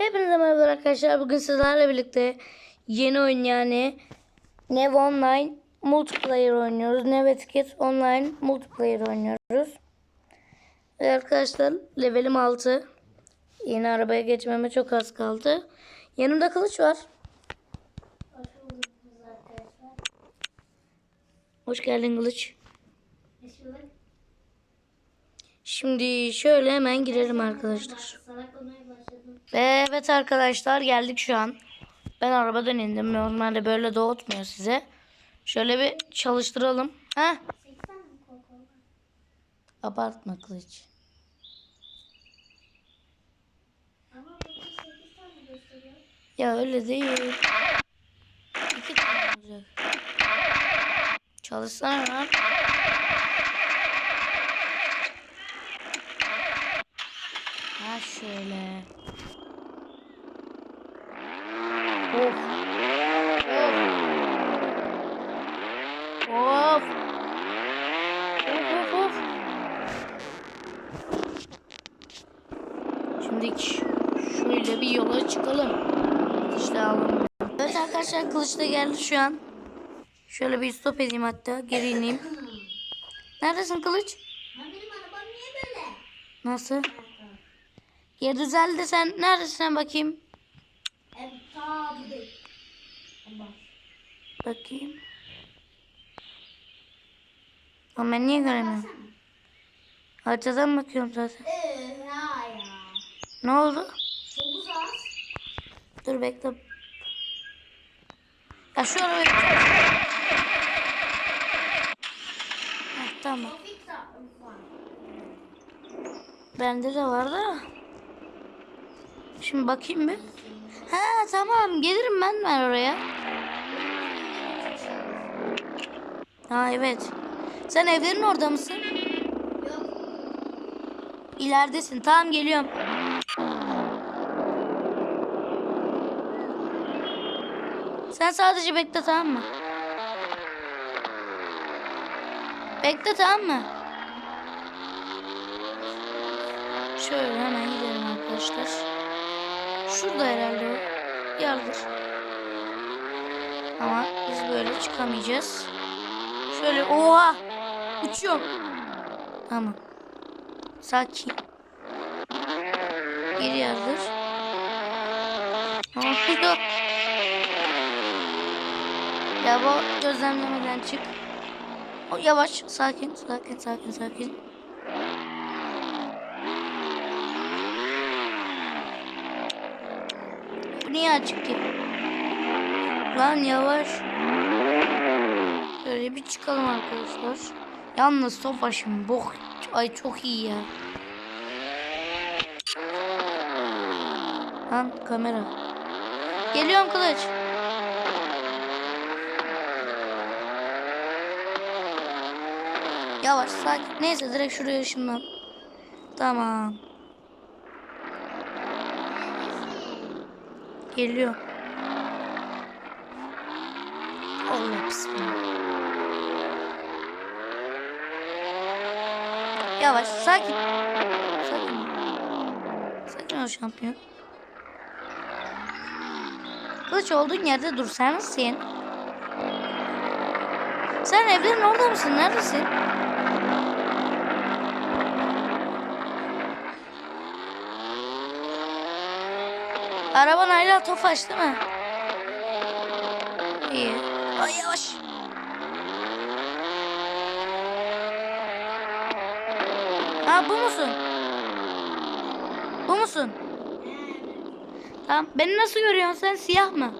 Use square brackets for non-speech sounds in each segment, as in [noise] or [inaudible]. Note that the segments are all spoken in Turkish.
Hepinize merhaba arkadaşlar. Bugün sizlerle birlikte yeni oyun yani Nev Online Multiplayer oynuyoruz. Nev Etiket Online Multiplayer oynuyoruz. Ve arkadaşlar levelim 6. Yeni arabaya geçmeme çok az kaldı. Yanımda kılıç var. Hoş geldin kılıç. Şimdi şöyle hemen girelim arkadaşlar. Ve evet arkadaşlar geldik şu an. Ben arabadan indim. Normalde böyle doğutmuyor size. Şöyle bir çalıştıralım. Ha? Abartma kılıç. Ya öyle değil. İki tane olacak. Çalışsana lan. Ha şöyle. Of. Of. Of. Of of of. Şimdi şöyle bir yola çıkalım. İşte alalım. Evet arkadaşlar kılıç da geldi şu an. Şöyle bir stop edeyim hatta. Geri ineyim. Neredesin kılıç? Ya? Nasıl? Geri düzeldi sen. Neredesin bakayım? Ta bu değil. Bak. Bakayım. Ama ben niye göremiyorum? Haritadan bakıyorum zaten. Ee, ya ya. Ne oldu? Çok uzak. Dur bekle. Ya şu arabayı... Heh, tamam. Bende de var da. Şimdi bakayım bir. Ha tamam gelirim ben ben oraya. Ha evet. Sen evlerin orada mısın? Yok. İleridesin. Tamam geliyorum. Sen sadece bekle tamam mı? Bekle tamam mı? Şöyle hemen gidelim arkadaşlar. Şurada herhalde o. Yardır. Ama biz böyle çıkamayacağız. Şöyle oha! Uçuyorum. Tamam. Sakin. Geri yardır. Dur. Ya bu gözlemlemeden çık. O, yavaş. Sakin. Sakin. Sakin. Sakin. Niye açık ki? Lan yavaş. Böyle bir çıkalım arkadaşlar. Yalnız Tofaş'ın bok. Ay çok iyi ya. Lan kamera. Geliyorum kılıç. Yavaş sakin. Neyse direkt şuraya ışınlan. Tamam. Geliyor. Allah bismillah. Yavaş sakin. Sakin. Sakin ol şampiyon. Kılıç olduğun yerde dursana sen. Sen evlerin orada mısın? Neredesin? Araban hala Tofaş değil mi? İyi. Ay yavaş. Ha bu musun? Bu musun? Tamam. Beni nasıl görüyorsun sen? Siyah mı?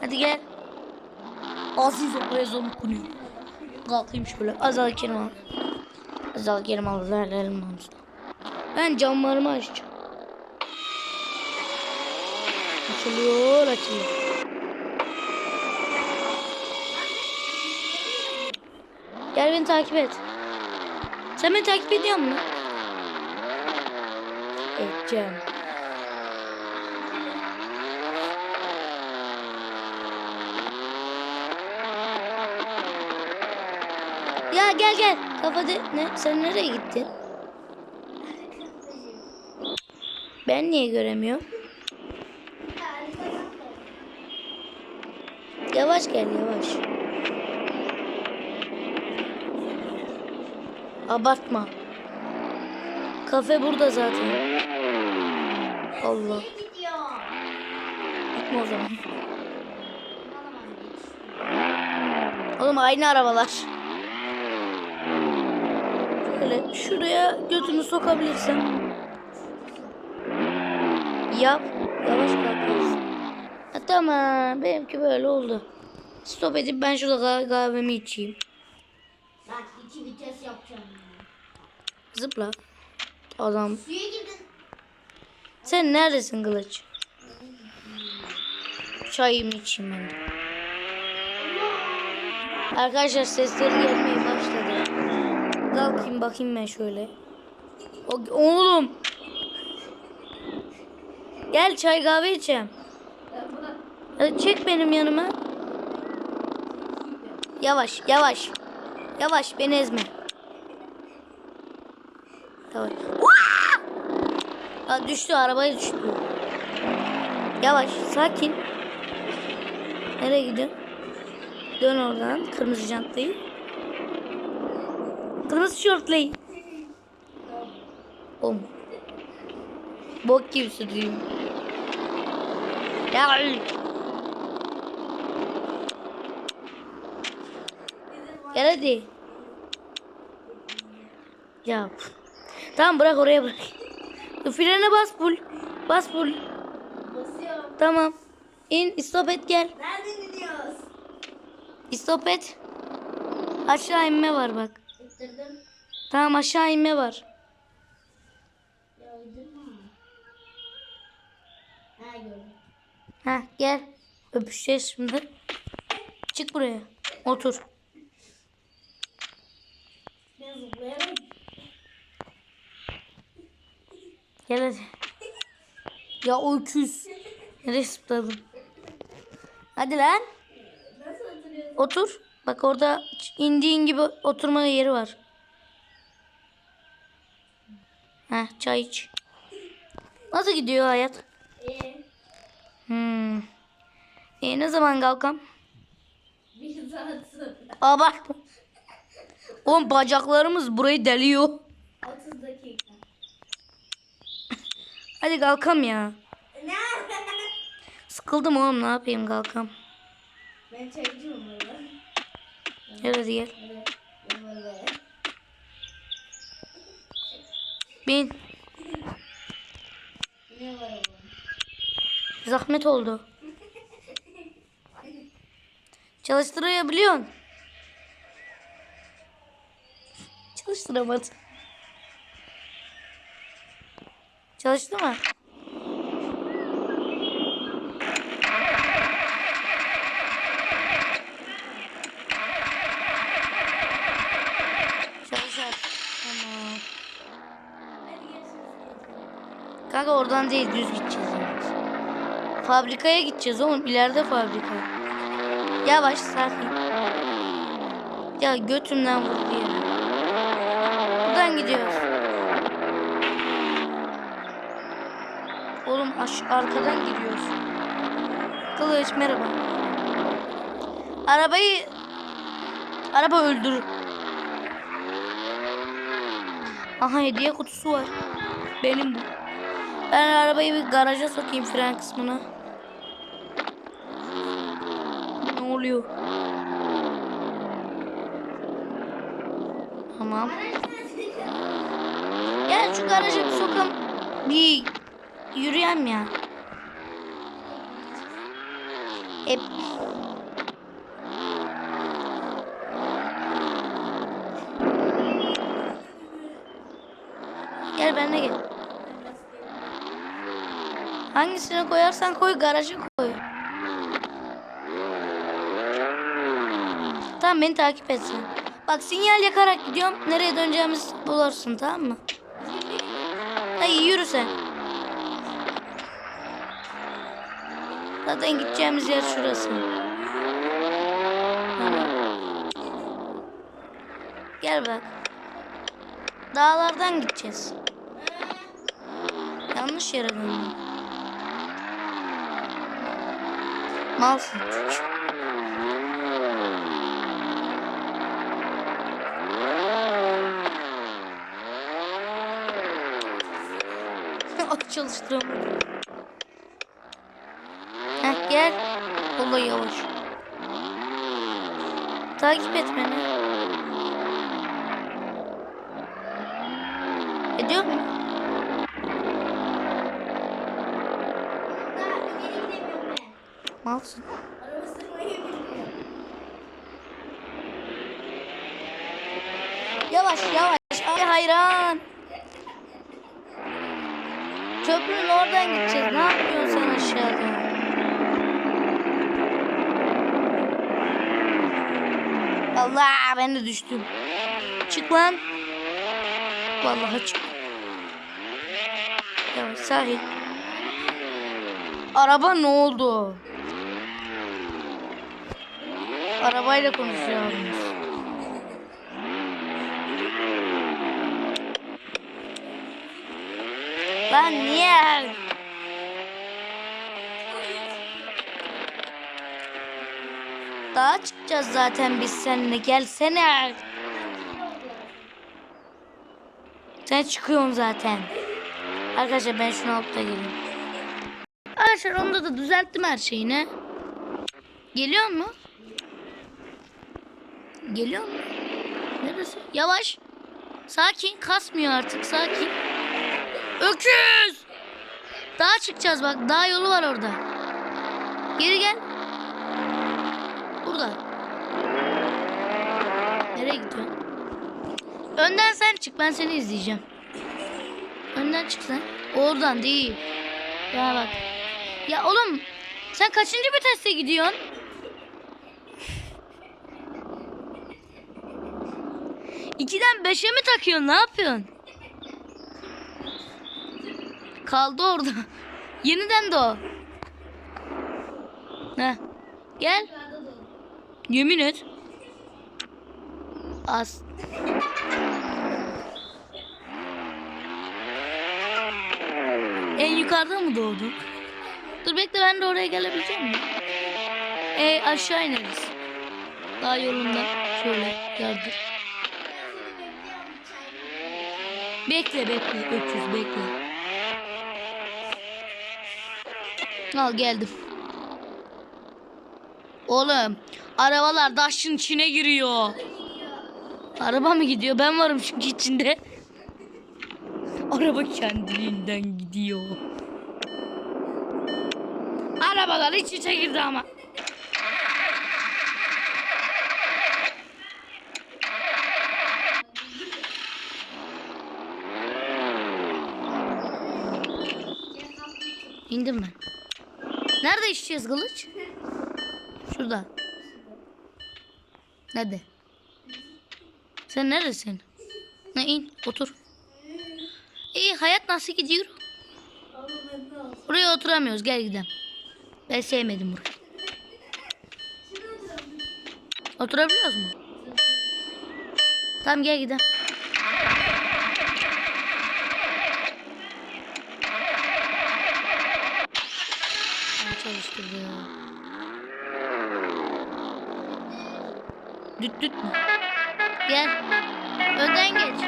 Hadi gel. Aziz ol ezan okunuyor. Kalkayım şöyle. Azal kerim al. Azal kerim al. Verelim mamızda. Ben camlarımı açacağım. Açılıyor açılıyor. Gel beni takip et. Sen beni takip ediyor musun? Edeceğim. Ya gel gel. Kafa de... Ne? Sen nereye gittin? Ben niye göremiyorum? Yavaş gel yavaş. Abartma. Kafe burada zaten. Allah. Gitme o zaman. Oğlum aynı arabalar. Şöyle şuraya götünü sokabilirsen. Yap. Yavaş kalkarsın. Ha, tamam. Benimki böyle oldu. Stop edip ben şurada kah- kahvemi içeyim. Ben iki vites yapacağım. ya. Zıpla. Adam. Suya girdin. Sen neredesin Kılıç? Çayımı içeyim ben de. Arkadaşlar sesleri gelmeye başladı. Kalkayım bakayım ben şöyle. O- oğlum. Gel çay kahve içeceğim. Çek benim yanıma. Yavaş yavaş. Yavaş beni ezme. Vaa! Aa, düştü arabaya düştü. Yavaş sakin. Nereye gidiyorsun? Dön oradan kırmızı jantlayı. Kırmızı şortlayı. Oğlum. Bok gibi sürüyorum. Ya. Gel hadi. Ya. Tamam bırak oraya bırak. Frene bas full. Bas full. Basıyorum. Tamam. İn stop et gel. Nereden gidiyoruz? Stop et. Aşağı inme var bak. Ettirdim. Tamam aşağı inme var. Ya uydurma. Ha gördüm. Ha gel. Öpüşeceğiz şimdi. Çık buraya. Otur. Gel hadi. Ya o öküz. Nereye zıpladın? Hadi lan. Otur. Bak orada indiğin gibi oturma yeri var. Ha çay iç. Nasıl gidiyor hayat? Ee, Hmm. E, ne zaman kalkam? bir saat sonra. Aa bak. Oğlum bacaklarımız burayı deliyor. 30 dakika. Hadi kalkam ya. Ne? Sıkıldım oğlum ne yapayım kalkam. ben çaycıyım burada. Gel hadi gel. Bin. Ne var? Zahmet oldu. Çalıştırabiliyorsun. Çalıştıramadım. Çalıştı mı? Çalışar. Tamam. Kanka oradan değil düz gideceğiz. Fabrikaya gideceğiz oğlum. ileride fabrika. Yavaş sakin. Ya götümden vurdu ya. Buradan gidiyoruz. Oğlum aş arkadan gidiyoruz. Kılıç merhaba. Arabayı araba öldür. Aha hediye kutusu var. Benim bu. Ben arabayı bir garaja sokayım fren kısmına. Ne oluyor? Tamam. Gel şu garaja bir sokam. Bir yürüyem ya. Hep. Gel benimle gel. Hangisine koyarsan koy garaja koy. Tamam beni takip et sen. Bak sinyal yakarak gidiyorum. Nereye döneceğimizi bulursun tamam mı? Hayır yürü sen. Zaten gideceğimiz yer şurası. Gel bak. Dağlardan gideceğiz. Yanlış yere döndüm. Malsın. Ay çalıştıramadım. Heh gel. Kolla yavaş. Takip et beni. Ediyor mu? Malsın. Yavaş yavaş. Ay hayran. Köprünün oradan gideceğiz. Ne yapıyorsun sen aşağıda? Allah ben de düştüm. Çık lan. Vallahi çık. Yavaş sahil. Araba ne oldu? Arabayla konuşuyoruz. Lan niye? Daha çıkacağız zaten biz seninle. Gelsene. Sen çıkıyorsun zaten. Arkadaşlar ben şunu alıp da geleyim. Arkadaşlar onda da düzelttim her şeyini. Geliyor mu? Geliyor mu? Neresi? Yavaş. Sakin. Kasmıyor artık. Sakin. Öküz! Daha çıkacağız bak. Daha yolu var orada. Geri gel. Burada. Nereye gidiyorsun? Önden sen çık. Ben seni izleyeceğim. Önden çık sen. Oradan değil. Ya bak. Ya oğlum. Sen kaçıncı viteste gidiyorsun? İkiden beşe mi takıyorsun? Ne yapıyorsun? Kaldı orada. [laughs] Yeniden de o. Heh. Gel. Yemin et. Az. En yukarıda mı doğdun? Dur bekle ben de oraya gelebilecek miyim? E aşağı ineriz. Daha yolundan şöyle yardır. Bekle bekle öküz bekle. Al geldim. Oğlum arabalar taşın içine giriyor. Araba mı gidiyor? Ben varım çünkü içinde. Araba kendiliğinden gidiyor. Arabalar iç içe girdi ama. İndim ben. Nerede içeceğiz kılıç? Şurada. Nerede? Sen neredesin? Ne in otur. İyi hayat nasıl gidiyor? Buraya oturamıyoruz gel gidelim. Ben sevmedim burayı. Oturabiliyoruz mu? Tamam gel gidelim. Çalıştırdı ya. Düt düt mü? Gel. Önden geç.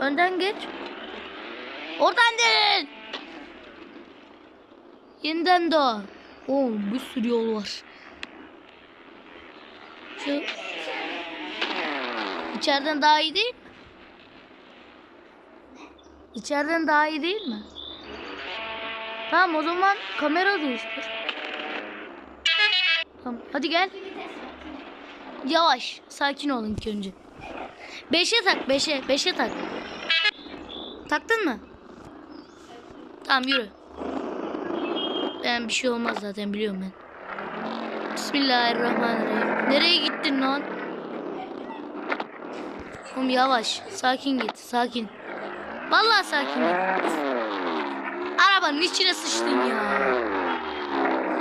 Önden geç. Oradan değil. Yeniden doğ. Oo bir sürü yol var. Şu içeriden daha iyi değil mi? İçeriden daha iyi değil mi? Tamam o zaman kamera değiştir. Tamam hadi gel. Yavaş sakin olun ilk önce. Beşe tak beşe beşe tak. Taktın mı? Tamam yürü. Ben bir şey olmaz zaten biliyorum ben. Bismillahirrahmanirrahim. Nereye gittin lan? Oğlum yavaş. Sakin git. Sakin. Vallahi sakin git. Arabanın içine sıçtın ya.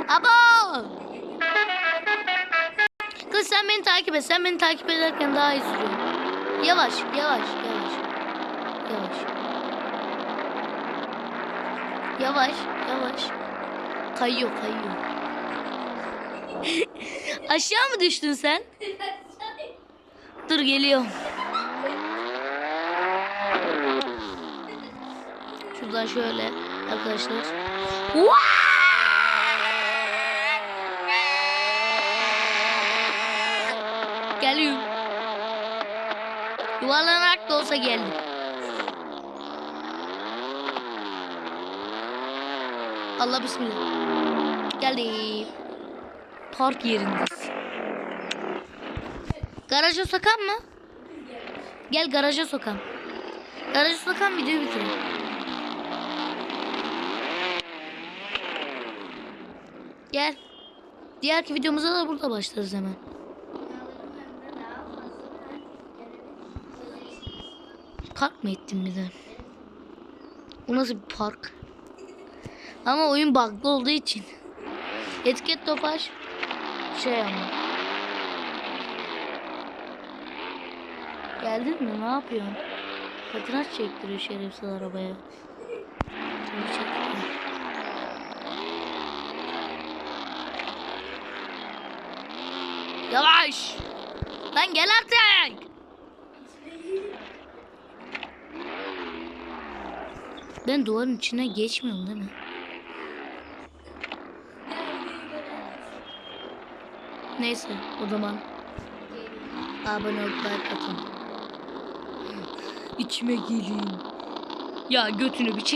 Abo! Kız sen beni takip et. Sen beni takip ederken daha iyi sürüyorsun. Yavaş, yavaş, yavaş. Yavaş. Yavaş, yavaş. Kayıyor, kayıyor. [laughs] Aşağı mı düştün sen? Dur geliyorum. Şuradan şöyle arkadaşlar. Geliyorum. Yuvarlanarak da olsa geldim. Allah bismillah. Geldim. Park yerindeyiz. Garaja sokan mı? Gel garaja sokan. Garaja sokan videoyu bitirelim. Gel. Diğerki videomuza da burada başlarız hemen. Park mı ettin bir de? Bu nasıl bir park? Ama oyun bug'lı olduğu için. Etiket topaş şey ama. Geldin mi? Ne yapıyorsun? Patinaj çektiriyor şerefsiz arabaya. Çektiriyor. Yavaş! Lan gel artık! Ben duvarın içine geçmiyorum değil mi? Neyse o zaman abone olup like atın. İçime gelin. Ya götünü bir çek.